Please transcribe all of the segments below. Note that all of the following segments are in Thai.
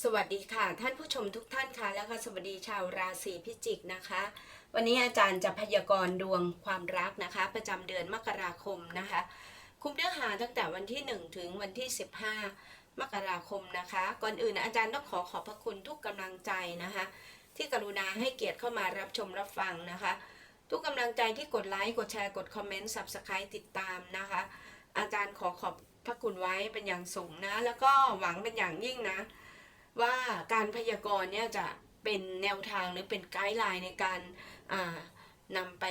สวัสดีค่ะ ท่านผู้ชมทุกท่านค่ะ แล้วก็สวัสดีชาวราศีพิจิกนะคะ วันนี้อาจารย์จะพยากรณ์ดวงความรักนะคะ ประจำเดือนมกราคมนะคะ คุมเนื้อหาตั้งแต่วันที่ 1 ถึงวันที่ 15 มกราคมนะคะ ก่อนอื่นอาจารย์ต้องขอขอบพระคุณทุกกำลังใจนะคะ ที่กรุณาให้เกียรติเข้ามารับชมรับฟังนะคะ ทุกกำลังใจที่กดไลค์กดแชร์กดคอมเมนต์ subscribe ติดตามนะคะ อาจารย์ขอขอบพระคุณไว้เป็นอย่างสูงนะ แล้วก็หวังเป็นอย่างยิ่งนะ ว่าการพยากรณ์เนี่ยจะเป็นแนวทางหรือเป็นไกด์ไลน์ในการนำไป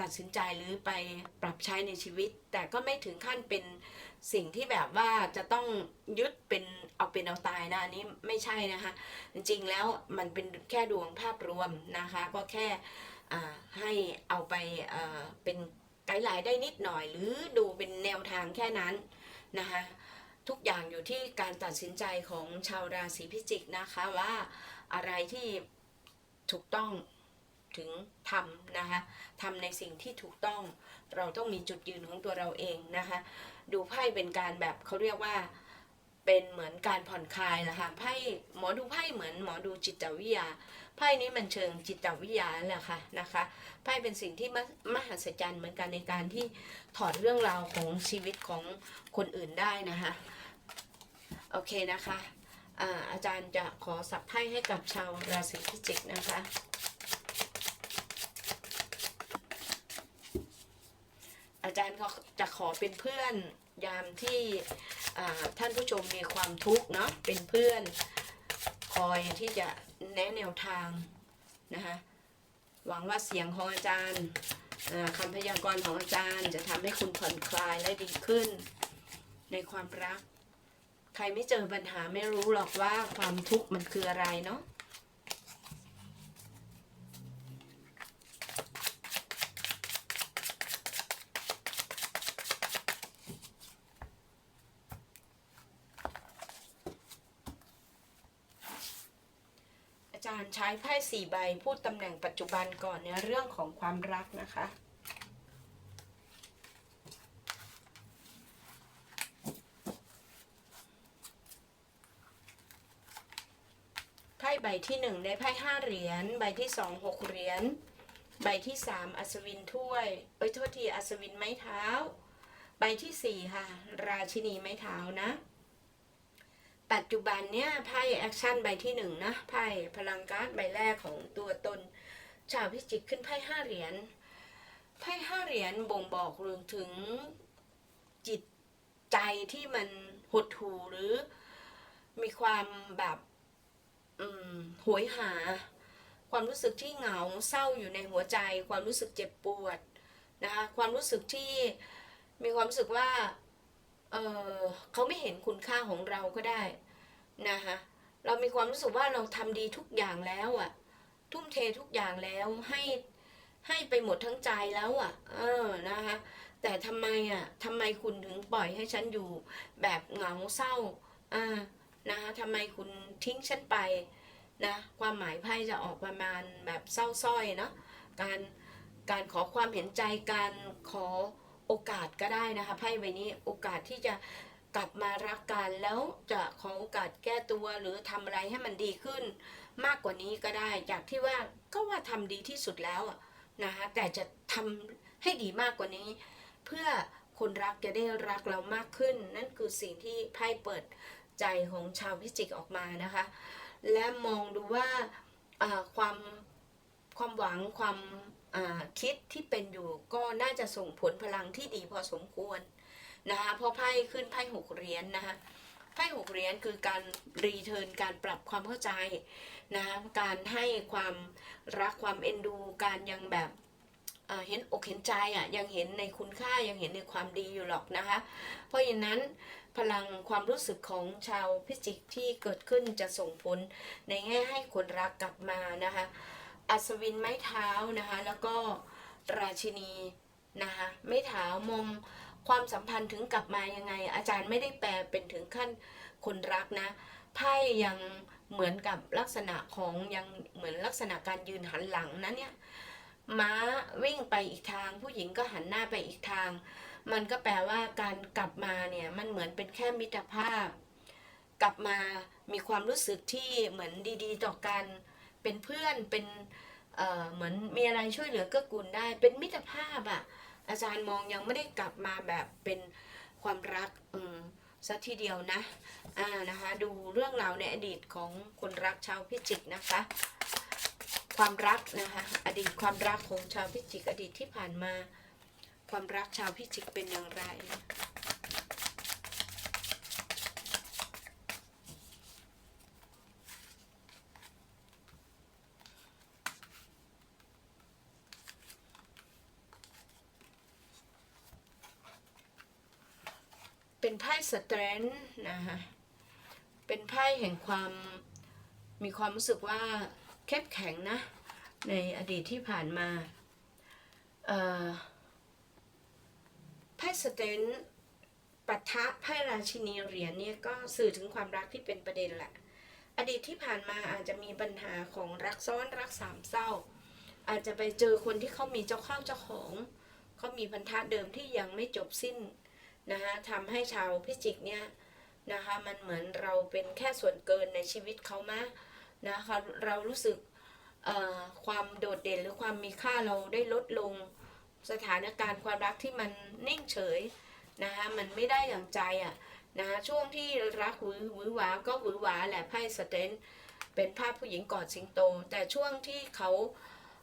ตัดสินใจหรือไปปรับใช้ในชีวิต แต่ก็ไม่ถึงขั้นเป็นสิ่งที่แบบว่าจะต้องยึดเป็นเอาเป็นเอาตายนะอันนี้ไม่ใช่นะคะ จริงๆแล้วมันเป็นแค่ดวงภาพรวมนะคะ ก็แค่ให้เอาไปเป็นไกด์ไลน์ได้นิดหน่อย หรือดูเป็นแนวทางแค่นั้นนะคะ ทุกอย่างอยู่ที่การตัดสินใจของชาวราศีพิจิกนะคะว่าอะไรที่ถูกต้องถึงทำนะคะทำในสิ่งที่ถูกต้อง เราต้องมีจุดยืนของตัวเราเองนะคะดูไพ่เป็นการแบบเขาเรียกว่าเป็นเหมือนการผ่อนคลายนะคะไพ่หมอดูไพ่เหมือนหมอดูจิตวิทยาไพ่นี้มันเชิงจิตวิทยาแหละค่ะนะคะไพ่เป็นสิ่งที่มมหัศจรรย์เหมือนกันในการที่ถอดเรื่องราวของชีวิตของคนอื่นได้นะคะ โอเคนะคะอาอาจารย์จะขอสับไพ่ให้กับชาวราศีพิจิกนะคะ อาจารย์ก็จะขอเป็นเพื่อนยามที่ท่านผู้ชมมีความทุกข์เนาะเป็นเพื่อนคอยที่จะแนะแนวทางนะคะหวังว่าเสียงของอาจารย์คำพยากรณ์ของอาจารย์จะทำให้คุณผ่อนคลายและดีขึ้นในความรัก ใครไม่เจอปัญหาไม่รู้หรอกว่าความทุกข์มันคืออะไรเนาะอาจารย์ใช้ไพ่สี่ใบพูดตำแหน่งปัจจุบันก่อนในเรื่องของความรักนะคะ ใบที่หนึ่งได้ไพ่ห้าเหรียญ ใบที่สองหกเหรียญ ใบที่สามอัศวินถ้วย เอ้ยโทษทีอัศวินไม้เท้า ใบที่สี่ค่ะ ราชินีไม้เท้านะ ปัจจุบันเนี่ยไพ่แอคชั่นใบที่หนึ่งนะ ไพ่พลังการ์ดใบแรกของตัวตน ชาวพิจิกขึ้นไพ่ห้าเหรียญ ไพ่ห้าเหรียญบ่งบอกรื่องถึงจิตใจที่มันหดหู่หรือมีความแบบ โหยหา ความรู้สึกที่เหงาเศร้าอยู่ในหัวใจ ความรู้สึกเจ็บปวดนะคะความรู้สึกที่มีความรู้สึกว่าเออเขาไม่เห็นคุณค่าของเราก็ได้นะคะเรามีความรู้สึกว่าเราทำดีทุกอย่างแล้วอะทุ่มเททุกอย่างแล้วให้ให้ไปหมดทั้งใจแล้วอะเออนะคะแต่ทำไมอะทำไมคุณถึงปล่อยให้ฉันอยู่แบบเหงาเศร้าอ่า นะคะทำไมคุณทิ้งฉันไปนะความหมายไพ่จะออกประมาณแบบเศร้าส้อยเนาะการการขอความเห็นใจการขอโอกาสก็ได้นะคะไพ่ใบนี้โอกาสที่จะกลับมารักกันแล้วจะขอโอกาสแก้ตัวหรือทำอะไรให้มันดีขึ้น มากกว่านี้ก็ได้ จากที่ว่าก็ว่าทำดีที่สุดแล้วนะคะแต่จะทำให้ดีมากกว่านี้ เพื่อคนรักจะได้รักเรามากขึ้น นั่นคือสิ่งที่ไพ่เปิด ใจของชาวพิจิกออกมานะคะ และมองดูว่าความความหวังความคิดที่เป็นอยู่ก็น่าจะส่งผลพลังที่ดีพอสมควรนะคะพราะไพ่ขึ้นไพ่หกเหรียญนนะคะไพ่หกเหรียญคือการรีเทิร์นการปรับความเข้าใจนะคะการให้ความรักความเอ็นดู การยังแบบ เห็นอกเห็นใจอะยังเห็นในคุณค่ายังเห็นในความดีอยู่หรอกนะคะ เพราะฉะนั้นพลังความรู้สึกของชาวพิจิกที่เกิดขึ้นจะส่งผลในแง่ให้คนรักกลับมานะคะอัศวินไม้เท้านะคะแล้วก็ราชินีนะคะไม้เท้ามองความสัมพันธ์ถึงกลับมายังไง อาจารย์ไม่ได้แปลเป็นถึงขั้นคนรักนะไพ่ยังเหมือนกับลักษณะของยังเหมือนลักษณะการยืนหันหลังนะเนี่ย ม้าวิ่งไปอีกทาง ผู้หญิงก็หันหน้าไปอีกทาง มันก็แปลว่าการกลับมาเนี่ยมันเหมือนเป็นแค่มิตรภาพ กลับมามีความรู้สึกที่เหมือนดีๆ ต่อกัน เป็นเพื่อนเป็นเเหมือนมีอะไรช่วยเหลือเกื้อกูลได้ เป็นมิตรภาพอะอาจารย์มองยังไม่ได้กลับมาแบบเป็นความรักอืมสักทีเดียวนะอ่านะคะ ดูเรื่องราวในอดีตของคนรักชาวพิจิกนะคะ ความรักนะคะอดีตความรักของชาวพิจิก อดีตที่ผ่านมา ความรักชาวพิจิกเป็นอย่างไร เป็นไพ่สเตรนท์นะคะเป็นไพ่แห่งความมีความรู้สึกว่า เข้มแข็งนะ ในอดีตที่ผ่านมาไพ่สเตนปะทะไพ่ราชินีเหรียญเนี่ยก็สื่อถึงความรักที่เป็นประเด็นแหละ อดีตที่ผ่านมาอาจจะมีปัญหาของรักซ้อนรักสามเศร้า อาจจะไปเจอคนที่เขามีเจ้าข้าเจ้าของเขามีพันธะเดิมที่ยังไม่จบสิ้นนะคะทำให้ชาวพิจิกเนี่ยนะคะมันเหมือนเราเป็นแค่ส่วนเกินในชีวิตเขามาก นะคะเรารู้สึกความโดดเด่นหรือความมีค่าเราได้ลดลงสถานการณ์ความรักที่มันนิ่งเฉยนะคะมันไม่ได้อย่างใจอะนะคะช่วงที่รักหวือหวือหวาก็หวือหวาแหละไพ่สเตนเป็นภาพผู้หญิงกอดสิงโต แต่ช่วงที่เขา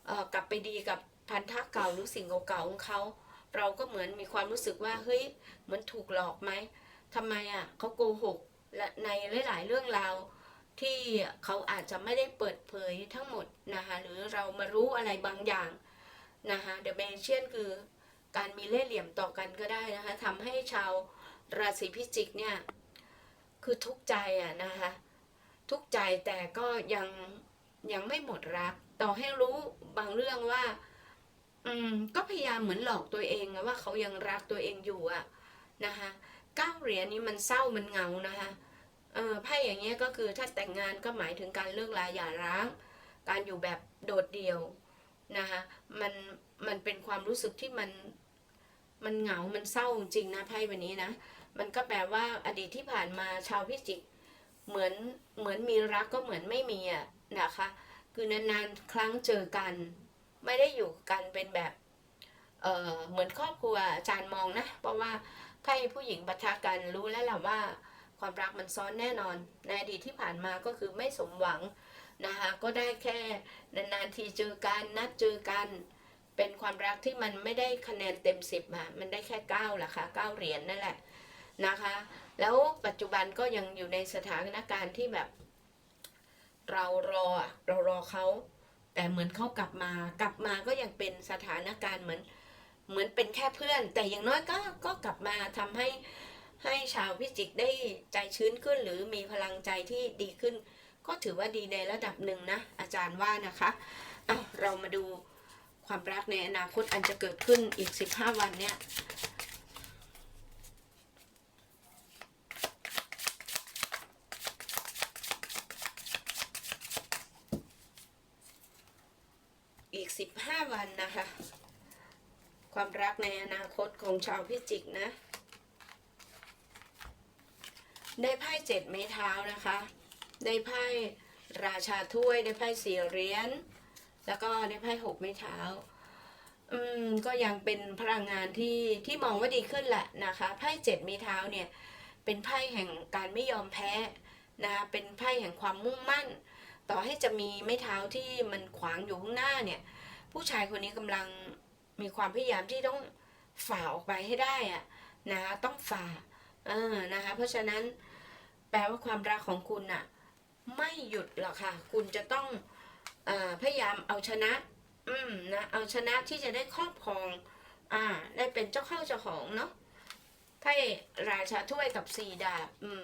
เอ่อกลับไปดีกับพันธะเก่าหรือสิ่งเก่าๆของเขา เราก็เหมือนมีความรู้สึกว่าเฮ้ยเหมือนถูกหลอกไหมทำไมอะเขาโกหกและในหลาย ๆ เรื่องราว ที่เขาอาจจะไม่ได้เปิดเผยทั้งหมดนะคะหรือเรามารู้อะไรบางอย่างนะคะเดอะเมเชียนคือการมีเล่ห์เหลี่ยมต่อกันก็ได้นะคะทำให้ชาวราศีพิจิกเนี่ยคือทุกใจอะนะคะทุกใจแต่ก็ยังยังไม่หมดรัก ต่อให้รู้บางเรื่องว่า อืมก็พยายามเหมือนหลอกตัวเองว่าเขายังรักตัวเองอยู่อะนะคะเก้าเหรียญนี้มันเศร้ามันเหงานะคะ ไพ่อย่างเงี้ยก็คือถ้าแต่งงานก็หมายถึงการเลิกลาหย่าร้าง การอยู่แบบโดดเดี่ยวนะคะมันมันเป็นความรู้สึกที่มันมันเหงา มันเศร้าจริงนะไพ่วันนี้นะ มันก็แปลว่าอดีตที่ผ่านมาชาวพิจิก เหมือนเหมือนมีรักก็เหมือนไม่มีอะนะคะ คือนานๆครั้งเจอกัน ไม่ได้อยู่กันเป็นแบบเออเหมือนครอบครัวอาจารย์มองนะ เพราะว่าไพ่ผู้หญิงปะทะกันรู้แล้วแหละว่า ความรักมันซ้อนแน่นอน ในอดีตที่ผ่านมาก็คือไม่สมหวังนะคะก็ได้แค่นานๆทีเจอกันนัดเจอกัน เป็นความรักที่มันไม่ได้คะแนนเต็มสิบอะมันได้แค่เก้าละค่ะเก้าเหรียญนั่นแหละนะคะ แล้วปัจจุบันก็ยังอยู่ในสถานการณ์ที่แบบ เรารอเรารอเขาแต่เหมือนเขากลับมากลับมาก็ยังเป็นสถานการณ์เหมือนเหมือนเป็นแค่เพื่อน แต่อย่างน้อยก็ก็กลับมาทำให้ ให้ชาวพิจิกได้ใจชื้นขึ้น หรือมีพลังใจที่ดีขึ้น ก็ถือว่าดีในระดับหนึ่งนะ อาจารย์ว่านะคะเอาเรามาดูความรักในอนาคตอันจะเกิดขึ้นอีก 15 วันเนี่ยอีก 15 วันนะคะ ความรักในอนาคตของชาวพิจิกนะ ได้ไพ่เจ็ดไม้เท้านะคะ ได้ไพ่ราชาถ้วย ได้ไพ่สี่เหรียญ แล้วก็ได้ไพ่หกไม้เท้า อืม ก็ยังเป็นพลังงานที่ที่มองว่าดีขึ้นแหละนะคะ ไพ่เจ็ดไม้เท้าเนี่ย เป็นไพ่แห่งการไม่ยอมแพ้นะเป็นไพ่แห่งความมุ่งมั่น ต่อให้จะมีไม้เท้าที่มันขวางอยู่ข้างหน้าเนี่ย ผู้ชายคนนี้กำลังมีความพยายามที่ต้องฝ่าออกไปให้ได้อะนะ ต้องฝ่า เออนะคะ เพราะฉะนั้นแปลว่าความรักของคุณน่ะไม่หยุดหรอกค่ะ คุณจะต้องอพยายามเอาชนะ อืมนะเอาชนะที่จะได้ครอบครอง อ่า ได้เป็นเจ้าเข้าเจ้าของเนาะไพ่ราชาถ้วยกับสี่ดาบอืม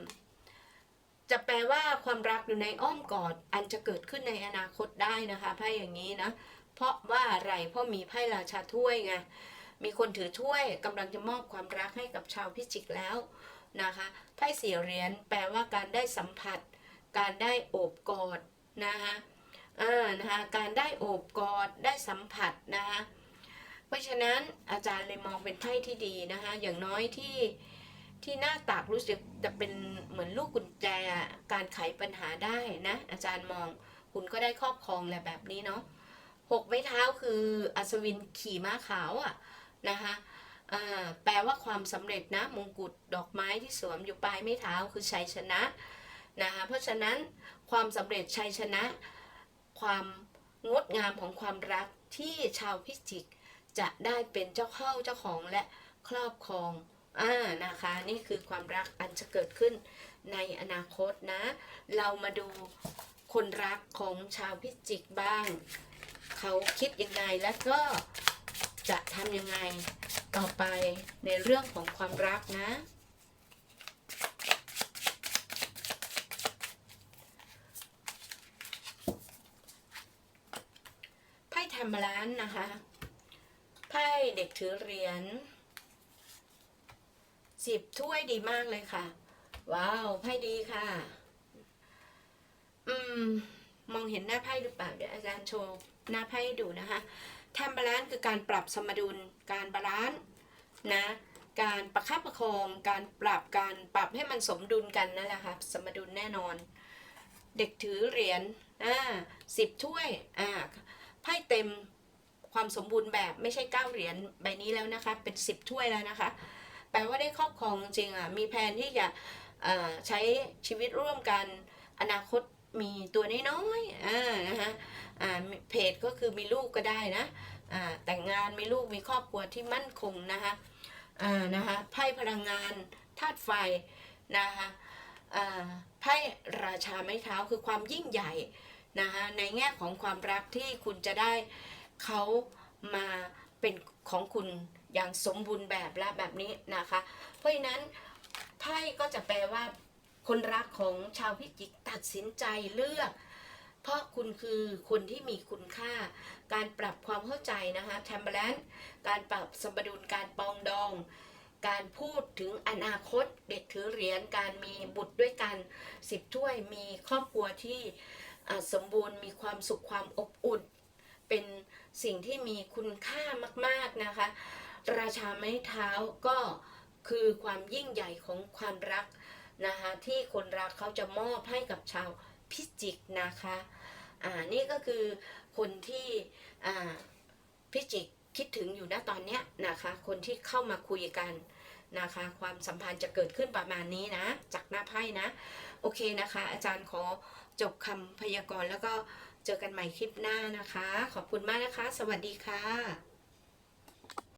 จะแปลว่าความรักอยู่ในอ้อมกอด อันจะเกิดขึ้นในอนาคตได้นะคะไพ่อย่างนี้นะเพราะว่าอะไรเพราะมีไพ่ราชาถ้วยไง มีคนถือถ้วยกำลังจะมอบความรักให้กับชาวพิจิกแล้วนะคะไพ่สี่เหรียญแปลว่าการได้สัมผัส การได้โอบกอดนะคะเออนะคะการได้โอบกอดได้สัมผัสนะคะเพราะฉะนั้นอาจารย์เลยมองเป็นไพ่ที่ดีนะคะอย่างน้อยที่ที่หน้าตากรู้สึกจะเป็นเหมือนลูกกุญแจการไขปัญหาได้นะอาจารย์มองคุณก็ได้ครอบครองแหละแบบนี้เนาะหกไม้เท้าคืออัศวินขี่ม้าขาวอะ นะคะแปลว่าความสำเร็จนะมงกุฎดอกไม้ที่สวมอยู่ปลายไม้เท้าคือชัยชนะนะคะเพราะฉะนั้นความสำเร็จชัยชนะ ความงดงามของความรักที่ชาวพิจิก จะได้เป็นเจ้าเข้าเจ้าของและครอบครองอ่านะคะ นี่คือความรักอันจะเกิดขึ้นในอนาคตนะ เรามาดูคนรักของชาวพิจิกบ้าง เขาคิดยังไงแล้วก็ จะทำยังไงต่อไปในเรื่องของความรักนะ ไพ่ธรรมล้านนะคะ ไพ่เด็กถือเหรียญสิบถ้วยดีมากเลยค่ะ ว้าวไพ่ดีค่ะ อืม มองเห็นหน้าไพ่หรือเปล่าเดี๋ยวอาจารย์โชว์หน้าไพ่ดูนะคะ ทมบาลานซ์คือการปรับสมดุล การบาลานซ์นะ การประคับประคอง การปรับการปรับให้มันสมดุลกันนั่นแหละค่ะสมดุลแน่นอน เด็กถือเหรียญอ่าสิบถ้วยอ่าไพ่เต็มความสมบูรณ์แบบไม่ใช่เก้าเหรียญใบนี้แล้วนะคะ เป็นสิบถ้วยแล้วนะคะ แปลว่าได้ครอบครองจริงอะมีแผนที่จะใช้ชีวิตร่วมกัน อนาคตมีตัวน้อยๆอ่านะคะ อ่าเพจก็คือมีลูกก็ได้นะอ่าแต่งงานมีลูกมีครอบครัวที่มั่นคงนะคะอ่านะคะไพ่พลังงานธาตุไฟนะคะอ่าไพ่ราชาไม้เท้าคือความยิ่งใหญ่นะคะในแง่ของความรักที่คุณจะได้เขามาเป็นของคุณอย่างสมบูรณ์แบบและแบบนี้นะคะ เพราะฉะนั้นไพ่ก็จะแปลว่าคนรักของชาวพิจิกตัดสินใจเลือก เพราะคุณคือคนที่มีคุณค่า การปรับความเข้าใจนะคะแทมเบลนการปรับสมดุลการปองดอง การพูดถึงอนาคต เด็กถือเหรียญการมีบุตรด้วยกันสิบถ้วยมีครอบครัวที่สมบูรณ์มีความสุขความอบอุ่น เป็นสิ่งที่มีคุณค่ามากๆนะคะ ราชาไม้เท้าก็คือความยิ่งใหญ่ของความรักนะคะที่คนรักเขาจะมอบให้กับชาวพิจิกนะคะ อ่านี่ก็คือคนที่อ่าพิจิกคิดถึงอยู่นะตอนเนี้ยนะคะคนที่เข้ามาคุยกันนะคะความสัมพันธ์จะเกิดขึ้นประมาณนี้นะ จากหน้าไพ่นะ โอเคนะคะ อาจารย์ขอจบคำพยากรณ์แล้วก็เจอกันใหม่คลิปหน้านะคะ ขอบคุณมากนะคะ สวัสดีค่ะ